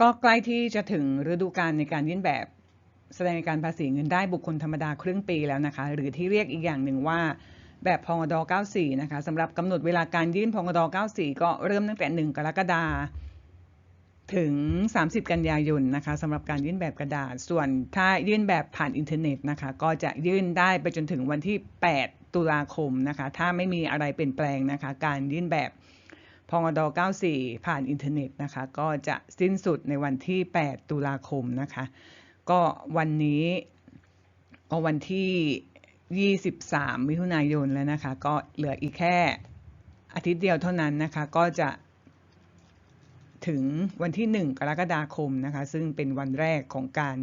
ก็ใกล้ที่จะถึงฤดูกาลในการยื่นแบบแสดงการภาษีเงินได้บุคคลธรรมดาครึ่งปีแล้วนะคะ หรือที่เรียกอีกอย่างหนึ่งว่าแบบพงด94 นะคะสำหรับกำหนดเวลาการยื่นพงด94 ก็เริ่มตั้งแต่ 1 กรกฎาถึง 30 กันยายนนะคะสำหรับการยื่นแบบกระดาษ ส่วนถ้ายื่นแบบผ่านอินเทอร์เน็ตนะคะก็จะยื่นได้ไปจนถึงวันที่ 8 ตุลาคมนะคะถ้าไม่มีอะไรเปลี่ยนแปลงนะคะการยื่นแบบ พงด94 ผ่านอินเทอร์เน็ตนะคะ ก็จะสิ้นสุดในวันที่ 8 ตุลาคมนะคะ ก็วันนี้ก็วันที่ 23 มิถุนายนแล้วนะคะ ก็เหลืออีกแค่อาทิตย์เดียวเท่านั้นนะคะ ก็จะถึงวันที่ 1 กรกฎาคมนะคะ ซึ่งเป็นวันแรกของการ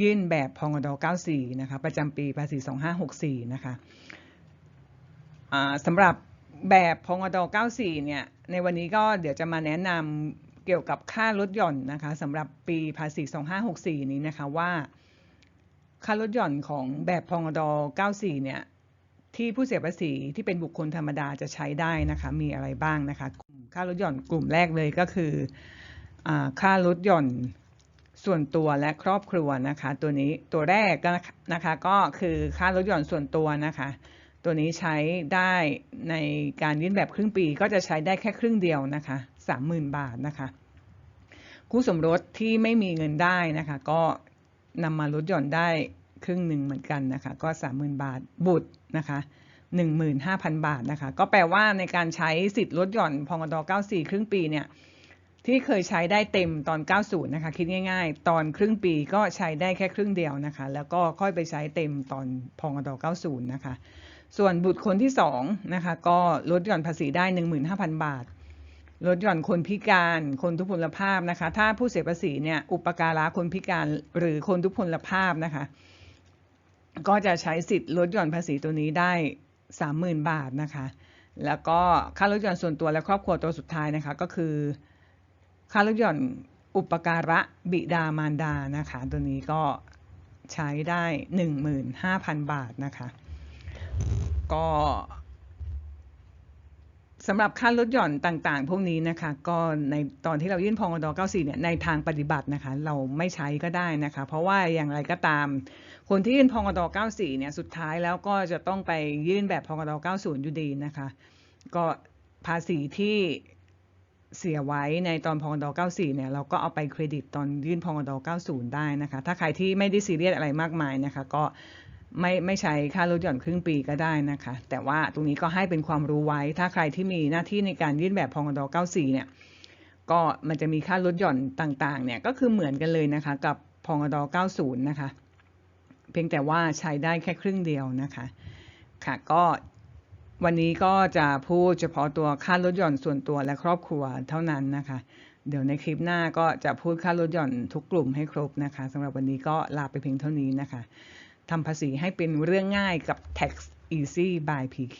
ยื่นแบบพงด94 นะคะ ประจำปีภาษี 2564 นะคะสำหรับแบบพงด94 เนี่ย ในวันนี้ก็เดี๋ยวจะมาแนะนำเกี่ยวกับค่ารถหย่อนนะคะสำหรับปีภาษี 2564 นี้นะคะว่า ค่ารถหย่อนของแบบพองด94 เนี่ยที่ผู้เสียภาษีที่เป็นบุคคลธรรมดาจะใช้ได้นะคะมีอะไรบ้างนะคะค่ารถหย่อนกลุ่มแรกเลยก็คืออค่ารถหย่อนส่วนตัวและครอบครัวนะคะ ตัวนี้ตัวแรกนะคะก็คือค่ารถหย่อนส่วนตัวนะคะ ตัวนี้ใช้ได้ในการยื่นแบบครึ่งปีก็จะใช้ได้แค่ครึ่งเดียวนะคะ30,000 บาทนะคะคู่สมรสที่ไม่มีเงินได้นะคะ ก็นำมาลดหย่อนได้ครึ่งหนึ่งเหมือนกันนะคะ ก็ 30,000 บาทบุตรนะคะ15,000 บาทนะคะ ก็แปลว่าในการใช้สิทธิ์ลดหย่อนพงด94 ครึ่งปีเนี่ยที่เคยใช้ได้เต็มตอน 90 นะคะ คิดง่ายๆ ตอนครึ่งปีก็ใช้ได้แค่ครึ่งเดียวนะคะ แล้วก็ค่อยไปใช้เต็มตอนพงด90 นะคะ ส่วนบุตรคนที่2นะคะก็ลดหย่อนภาษีได้ 15,000 บาท ลดหย่อนคนพิการคนทุพพลภาพนะคะ ถ้าผู้เสียภาษีเนี่ยอุปการะคนพิการหรือคนทุพพลภาพนะคะ ก็จะใช้สิทธิ์ลดหย่อนภาษีตัวนี้ได้ 30,000 บาทนะคะ แล้วก็ค่ารถยนต์ส่วนตัวและครอบครัวตัวสุดท้ายนะคะก็คือ ค่ารถยนต์อุปการะบิดามารดานะคะ ตัวนี้ก็ใช้ได้ 15,000 บาทนะคะ ก็สำหรับค่าลดหย่อนต่างๆ พวกนี้นะคะ ก็ในตอนที่เรายื่นพงด94 เนี่ย ในทางปฏิบัตินะคะ เราไม่ใช้ก็ได้นะคะ เพราะว่าอย่างไรก็ตาม คนที่ยื่นพงด94 เนี่ย สุดท้ายแล้วก็จะต้องไปยื่นแบบพงด90 อยู่ดีนะคะ ก็ภาษีที่เสียไว้ในตอนพงด94 เนี่ย เราก็เอาไปเครดิตตอนยื่นพงด90 ได้นะคะ ถ้าใครที่ไม่ได้ซีเรียสอะไรมากมายนะคะ ก็ ไม่ไม่ใช้ค่าลดหย่อนครึ่งปีก็ได้นะคะ แต่ว่าตรงนี้ก็ให้เป็นความรู้ไว้ ถ้าใครที่มีหน้าที่ในการยื่นแบบพองด94 เนี่ย ก็มันจะมีค่าลดหย่อนต่างๆ เนี่ย ก็คือเหมือนกันเลยนะคะ กับพองด90 นะคะ เพียงแต่ว่าใช้ได้แค่ครึ่งเดียวนะคะ ค่ะ ก็วันนี้ก็จะพูดเฉพาะตัวค่าลดหย่อนส่วนตัวและครอบครัวเท่านั้นนะคะ เดี๋ยวในคลิปหน้าก็จะพูดค่าลดหย่อนทุกกลุ่มให้ครบนะคะสำหรับวันนี้ก็ลาไปเพียงเท่านี้นะคะ ทำภาษีให้เป็นเรื่องง่ายกับ Tax Easy by PK